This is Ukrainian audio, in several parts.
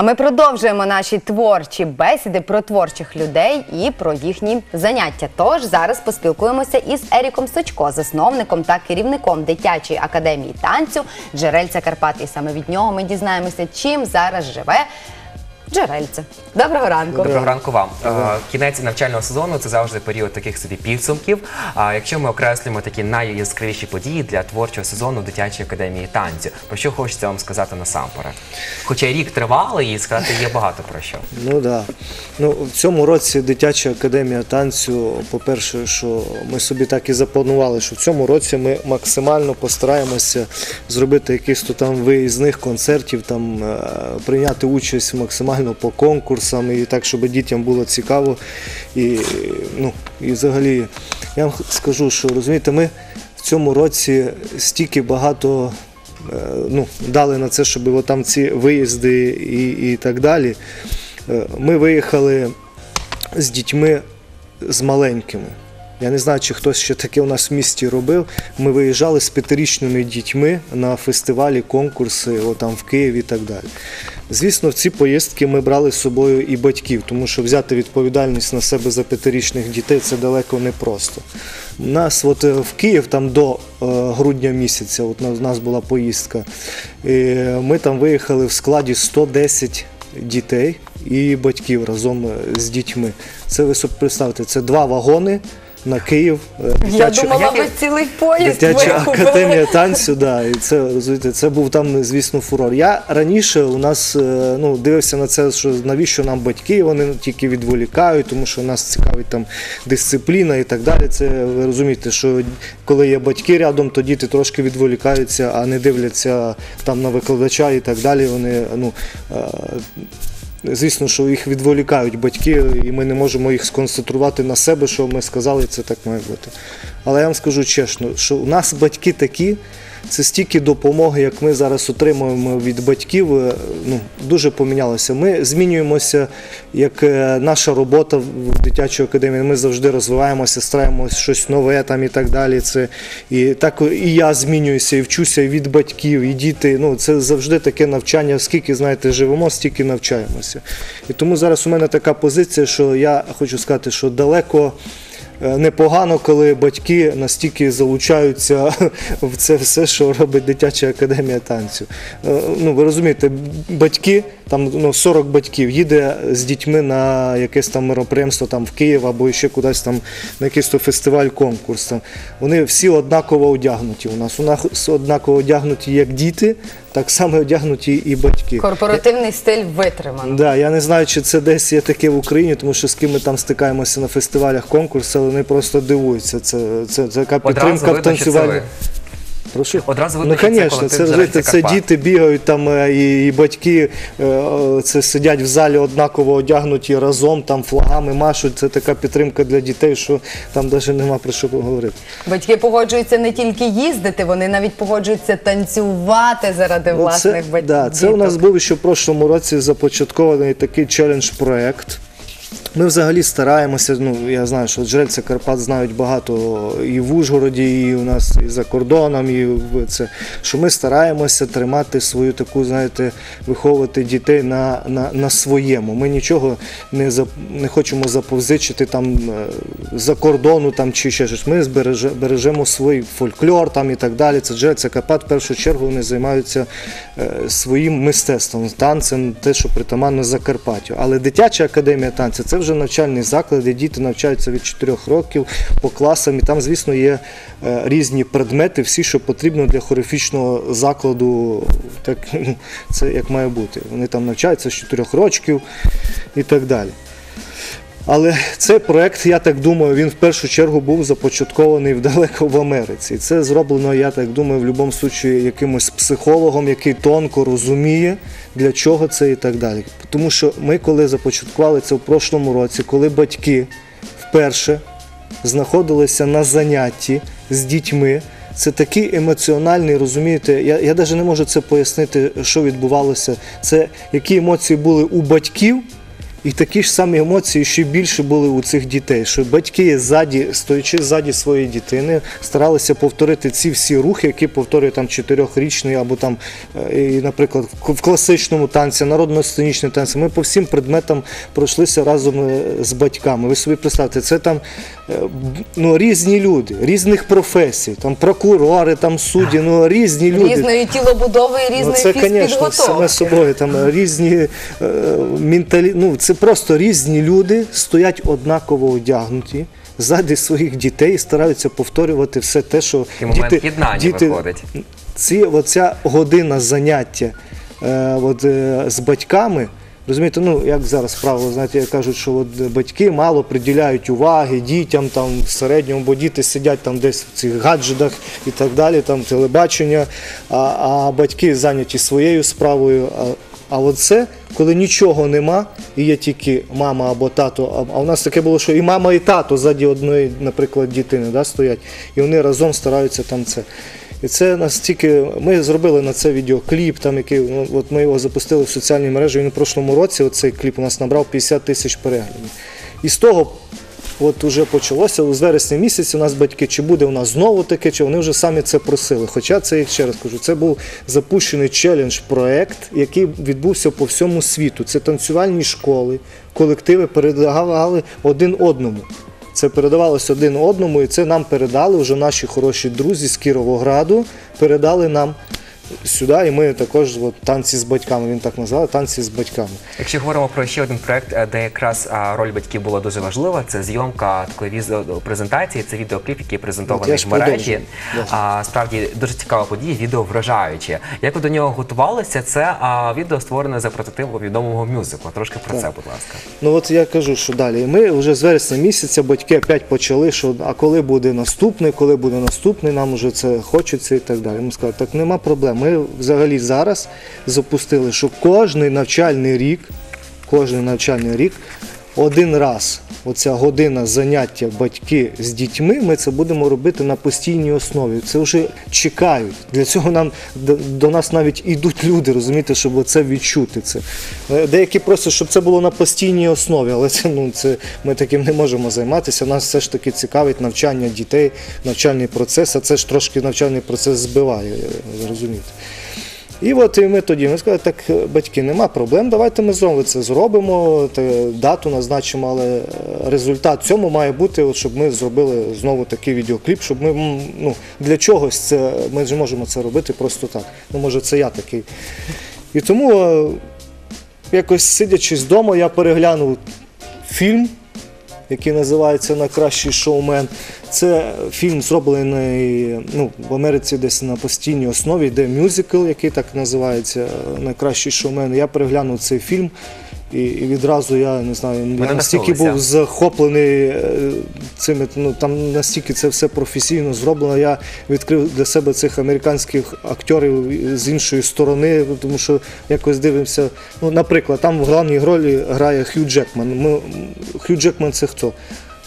А ми продовжуємо наші творчі бесіди про творчих людей і про їхні заняття. Тож зараз поспілкуємося із Еріком Сочко, засновником та керівником дитячої академії танцю Джерельця Карпат. І саме від нього ми дізнаємося, чим зараз живе Джерельце. Доброго ранку. Доброго ранку вам. Е, Кінець навчального сезону це завжди період таких собі підсумків. А якщо ми окреслюємо такі найяскравіші події для творчого сезону дитячої академії танцю, про що хочеться вам сказати насамперед? Хоча рік тривалий і сказати є багато про що. Ну да. Ну, в цьому році дитяча академія танцю, по-перше, що ми собі так і запланували, що в цьому році ми максимально постараємося зробити якісь то там виїзних концертів, там е, прийняти участь максимально по конкурсам і так, щоб дітям було цікаво. І, ну, і взагалі, я вам скажу, що розумієте, ми в цьому році стільки багато е, ну, дали на це, щоб там ці виїзди і, і так далі. Е, Ми виїхали з дітьми з маленькими. Я не знаю, чи хтось ще таке у нас в місті робив. Ми виїжджали з п'ятирічними дітьми на фестивалі, конкурси, отам в Києві і так далі. Звісно, в ці поїздки ми брали з собою і батьків, тому що взяти відповідальність на себе за п'ятирічних дітей це далеко не просто. У нас от е, в Київ там до е, грудня місяця, от у нас була поїздка. І ми там виїхали в складі 110 дітей і батьків разом е, з дітьми. Це ви собі представте, це два вагони на Київ. е, Я дитячу- думала, ви цілий поїзд Дитяча викупили. академія танцю, да, і це розумієте, це був там, звісно, фурор. Я раніше у нас е, ну, дивився на це, що навіщо нам батьки, вони тільки відволікають, тому що нас цікавить там дисципліна і так далі. Це ви розумієте, що коли є батьки рядом, то діти трошки відволікаються, а не дивляться там на викладача і так далі. Вони ну. е, Звісно, що їх відволікають батьки, і ми не можемо їх сконцентрувати на себе, що ми сказали, це так має бути. Але я вам скажу чесно, що у нас батьки такі, це стільки допомоги, як ми зараз отримуємо від батьків, е, ну, дуже помінялося. Ми змінюємося, як е, наша робота в дитячій академії. Ми завжди розвиваємося, стараємося щось нове там і так далі. Це, і так і я змінююся, і вчуся від батьків, і діти. Ну, це завжди таке навчання. Скільки, знаєте, живемо, стільки навчаємося. І тому зараз у мене така позиція, що я хочу сказати, що далеко. Е, Непогано, коли батьки настільки залучаються в це все, що робить дитяча академія танцю. Е, Ну, ви розумієте, батьки, там ну, 40 батьків їде з дітьми на якесь там мероприємство там в Київ або ще кудись там на якийсь фестиваль, конкурс. Там. Вони всі однаково одягнуті у нас. У нас однаково одягнуті як діти, так само одягнуті і батьки. Корпоративний стиль витримано. Да, я не знаю, чи це десь є таке в Україні, тому що з ким ми там стикаємося на фестивалях, конкурсах, вони просто дивуються. Це, це, це така підтримка в танцюванні. Ви. Прошу. Одразу видно, ну, звісно, це, «Джерельця це діти бігають там, е, і, і батьки е, це сидять в залі однаково одягнуті разом, там флагами машуть. Це така підтримка для дітей, що там навіть нема про що поговорити. Батьки погоджуються не тільки їздити, вони навіть погоджуються танцювати заради Ну, власних це, батьків. да, це у нас був ще в прошлому році започаткований такий челендж-проект. Ми взагалі стараємося, ну я знаю, що джерельця Карпат знають багато і в Ужгороді, і у нас і за кордоном, і в це, що ми стараємося тримати свою таку, знаєте, виховувати дітей на, на, на своєму. Ми нічого не, за, не хочемо заповзичити там е, за кордону там, чи ще щось. Ми збереже, бережемо свій фольклор там, і так далі. Це джерельця Карпат в першу чергу вони займаються е, своїм мистецтвом, танцем, те, що притаманно Закарпаттю. Але дитяча академія танцю це вже навчальний заклад, де діти навчаються від 4 років по класам. І там, звісно, є е, різні предмети, всі, що потрібно для хорифічного закладу, так, це як має бути. Вони там навчаються з 4 років і так далі. Але цей проект, я так думаю, він в першу чергу був започаткований далеко в Америці. І це зроблено, я так думаю, в будь-якому випадку якимось психологом, який тонко розуміє, для чого це і так далі. Тому що ми, коли започаткували це в прошлому році, коли батьки вперше знаходилися на занятті з дітьми. Це такий емоціональний, розумієте, я, я навіть не можу це пояснити, що відбувалося. Це які емоції були у батьків, І такі ж самі емоції ще більше були у цих дітей, що батьки ззаді, стоячи ззаді своєї дитини, старалися повторити ці всі рухи, які повторює там чотирьохрічний або там, е, наприклад, в класичному танці, народно-сценічному танці. Ми по всім предметам пройшлися разом е, з батьками. Ви собі представте, це там ну, різні люди, різних професій, там прокурори, там судді, ну різні люди. Різної тілобудови і Ну, це, звісно, саме собою. Там е, різні е, менталі... ну, це просто різні люди стоять однаково одягнуті. Ззаді своїх дітей і стараються повторювати все те, що І момент єднання виходить. Ці, оця година заняття е, от, е, з батьками. Розумієте, ну як зараз правило, знаєте, кажуть, що от батьки мало приділяють уваги дітям там в середньому, бо діти сидять там десь в цих гаджетах і так далі, там телебачення, а, а батьки зайняті своєю справою. А, а от це, коли нічого нема, і є тільки мама або тато. А, у нас таке було, що і мама, і тато ззаді одної, наприклад, дитини да, стоять, і вони разом стараються там це. І це настільки. Ми зробили на це відеокліп, там який ну, от ми його запустили в соціальні мережі. Він у прошлому році оцей кліп у нас набрав 50 тисяч переглядів. І з того. От уже почалося з вересня місяця у нас батьки, чи буде у нас знову таке, чи вони вже самі це просили. Хоча це, я ще раз кажу, це був запущений челендж-проект, який відбувся по всьому світу. Це танцювальні школи, колективи передавали один одному. Це передавалося один одному, і це нам передали вже наші хороші друзі з Кіровограду, передали нам сюди, і ми також от, танці з батьками. Він так назвав танці з батьками. Якщо говоримо про ще один проект, е, де якраз а, роль батьків була дуже важлива, це зйомка такої відеопрезентації, це відеокліп, який презентований в мережі. А, справді дуже цікава подія, відео вражаюче. Як ви до нього готувалися? Це а, відео створене за прототипом відомого мюзикла. Трошки про це, будь ласка. Ну от я кажу, що далі. Ми вже з вересня місяця батьки опять почали, що а коли буде наступний, коли буде наступний, нам вже це хочеться і так далі. Ми сказали, так нема проблем. Ми взагалі зараз запустили, що кожний навчальний рік, кожний навчальний рік один раз. Оця година заняття батьки з дітьми, ми це будемо робити на постійній основі. Це вже чекають. Для цього нам до, нас навіть ідуть люди, розумієте, щоб це відчути. Це Е, деякі просять, щоб це було на постійній основі, але це ну це ми таким не можемо займатися. Нас все ж таки цікавить навчання дітей, навчальний процес, а це ж трошки навчальний процес збиває, е, розумієте. І от і ми тоді ми сказали, так е, батьки, нема проблем, давайте ми знову це зробимо, дату назначимо, але е, результат цьому має бути, от, щоб ми зробили знову такий відеокліп, щоб ми ну, для чогось це ми ж можемо це робити просто так. Ну, може, це я такий. І тому, е, якось сидячи вдома, я переглянув фільм який називається Найкращий шоумен. Це фільм зроблений ну, в Америці десь на постійній основі, де мюзикл, який так називається Найкращий шоумен. Я переглянув цей фільм. І, і відразу я не знаю, я настільки був захоплений е, цими, ну там настільки це все професійно зроблено. Я відкрив для себе цих американських акторів з іншої сторони, тому що якось дивимося. Ну, наприклад, там в головній ролі грає Хью Джекман. Ми, Хью Джекман це хто?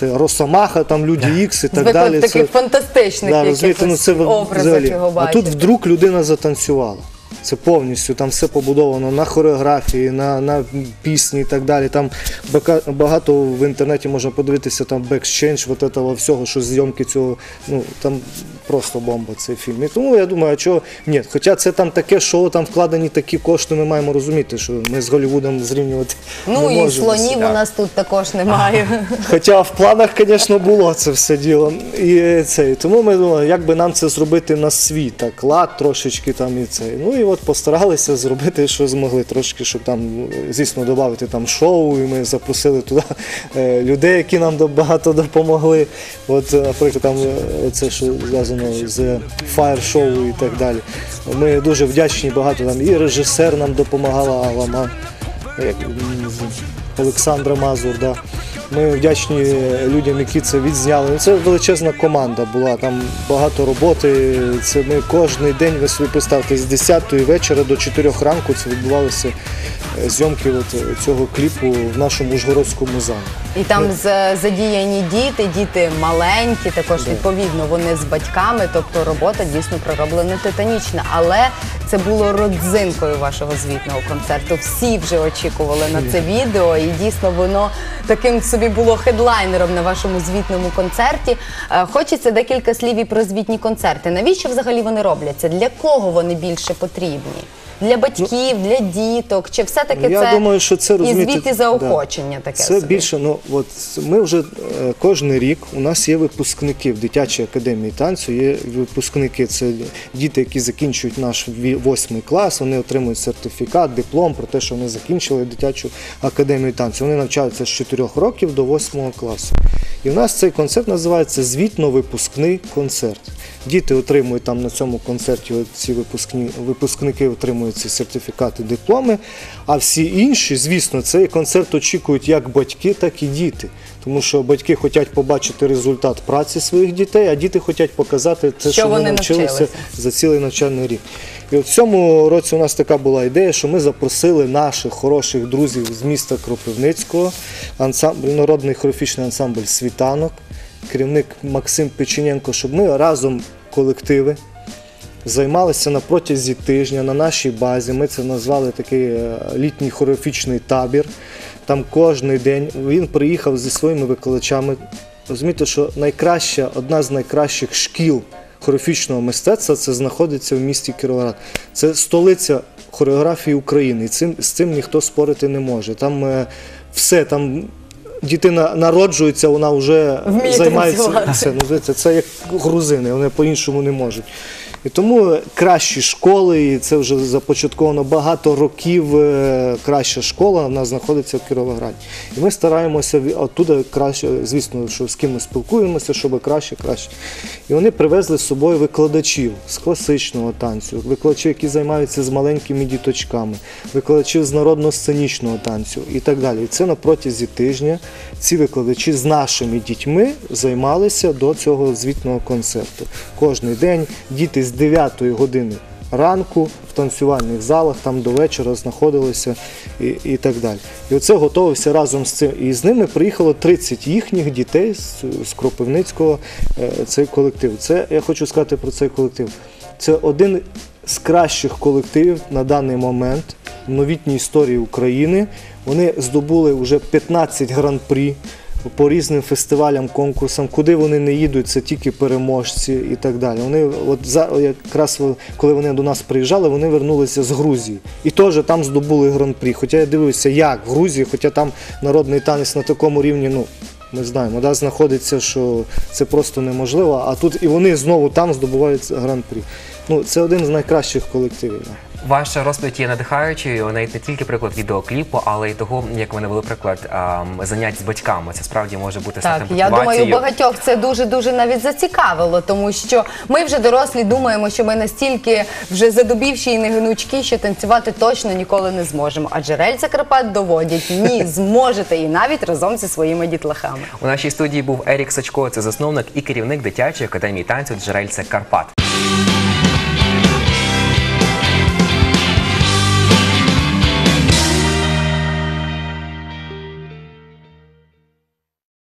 Це Росомаха, там Люди Ікс і так Звикли далі. таких Це- фантастичних Да, розумієте, ну, це якихось образах взагалі. його А бачити. тут вдруг людина затанцювала. Це повністю, там все побудовано на хореографії, на, на пісні і так далі. Там багато в інтернеті можна подивитися там бекшенч, вот этого всього, що зйомки цього, ну там просто бомба цей фільм. І тому я думаю, а чого ні. Хоча це там таке шоу, там вкладені такі кошти, ми маємо розуміти, що ми з Голлівудом зрівнювати. Ну не і можемо. слонів у нас тут також немає. Хоча в планах, звісно, було це все діло. І це, і тому ми думали, як би нам це зробити на свій так, лад трошечки там і це. Ну і от постаралися зробити, що змогли, трошки, щоб там, звісно, додати там шоу, і ми запросили туди е, людей, які нам до- багато допомогли. От, е, наприклад, там е, це, що зв'язано з фаєр-шоу і так далі. Ми дуже вдячні багато там. І режисер нам допомагала Алама. Олександра Мазур, да. Ми вдячні людям, які це відзняли. Ну, Це величезна команда була, там багато роботи. Це ми кожен день, ви собі представте, з 10 вечора до 4 ранку це відбувалися е, зйомки от е, цього кліпу в нашому Ужгородському замку. І там з- задіяні діти, діти маленькі, також відповідно вони з батьками. Тобто робота дійсно пророблена титанічна. Але це було родзинкою вашого звітного концерту. Всі вже очікували на це відео, і дійсно воно таким собі було хедлайнером на вашому звітному концерті. Е, Хочеться декілька слів і про звітні концерти. Навіщо взагалі вони робляться? Для кого вони більше потрібні? Для батьків, для діток, чи все-таки Я це думаю, що це і розумієте, звідти заохочення таке? Це собі? більше, ну от ми вже е, кожен рік у нас є випускники в дитячій академії танцю. Є випускники, це діти, які закінчують наш ві- восьмий клас. Вони отримують сертифікат, диплом про те, що вони закінчили дитячу академію танцю. Вони навчаються з 4 років до 8 класу. І в нас цей концерт називається звітно-випускний концерт. Діти отримують там на цьому концерті, ці випускні, випускники отримують ці сертифікати, дипломи. А всі інші, звісно, цей концерт очікують як батьки, так і діти. Тому що батьки хочуть побачити результат праці своїх дітей, а діти хочуть показати те, Що що, вони вони навчилися навчилися. за цілий навчальний рік. І от в цьому році у нас така була ідея, що ми запросили наших хороших друзів з міста Кропивницького, ансамбль, народний хореографічний ансамбль Світанок, керівник Максим Печененко, щоб ми разом колективи займалися на протязі тижня на нашій базі. Ми це назвали такий е, літній хореографічний табір. Там кожен день він приїхав зі своїми викладачами. Розумієте, що найкраща, одна з найкращих шкіл хореографічного мистецтва це знаходиться в місті Кіровоград. Це столиця хореографії України. І цим, з цим ніхто спорити не може. Там е, все там. Дитина народжується, вона вже Вміє займається танцювати. це. Ну, знаєте, це як грузини, вони по-іншому не можуть. І тому кращі школи, і це вже започатковано багато років. е, Краща школа в нас знаходиться в Кіровограді. І ми стараємося оттуда краще, звісно, що з ким ми спілкуємося, щоб краще, краще. І вони привезли з собою викладачів з класичного танцю, викладачів, які займаються з маленькими діточками, викладачів з народно-сценічного танцю і так далі. І це на протязі тижня ці викладачі з нашими дітьми займалися до цього звітного концерту. Кожний день діти з 9 години ранку в танцювальних залах там до вечора знаходилися і, і так далі. І оце готувався разом з цим. І з ними приїхало 30 їхніх дітей з, з Кропивницького е, цей колектив. Це я хочу сказати про цей колектив. Це один з кращих колективів на даний момент в новітній історії України. Вони здобули вже 15 гран-прі по різним фестивалям, конкурсам, куди вони не їдуть, це тільки переможці і так далі. Вони от за якраз коли вони до нас приїжджали, вони вернулися з Грузії і теж там здобули гран-прі. Хоча я дивився, як в Грузії, хоча там народний танець на такому рівні, ну. Ми знаємо, да, знаходиться, що це просто неможливо, а тут і вони знову там здобувають гран-прі. Ну, це один з найкращих колективів. Ваша розповідь є надихаючою, навіть не тільки приклад відеокліпу, але й того, як ви навели приклад ем, занять з батьками. Це справді може бути Так, я думаю, багатьох це дуже дуже навіть зацікавило, тому що ми вже дорослі думаємо, що ми настільки вже задубівші і негнучкі, що танцювати точно ніколи не зможемо. Адже рельси Карпат доводять ні, зможете і навіть разом зі своїми дітлахами. У нашій студії був Ерік Сачко, це засновник і керівник дитячої академії танцю Джерельце Карпат.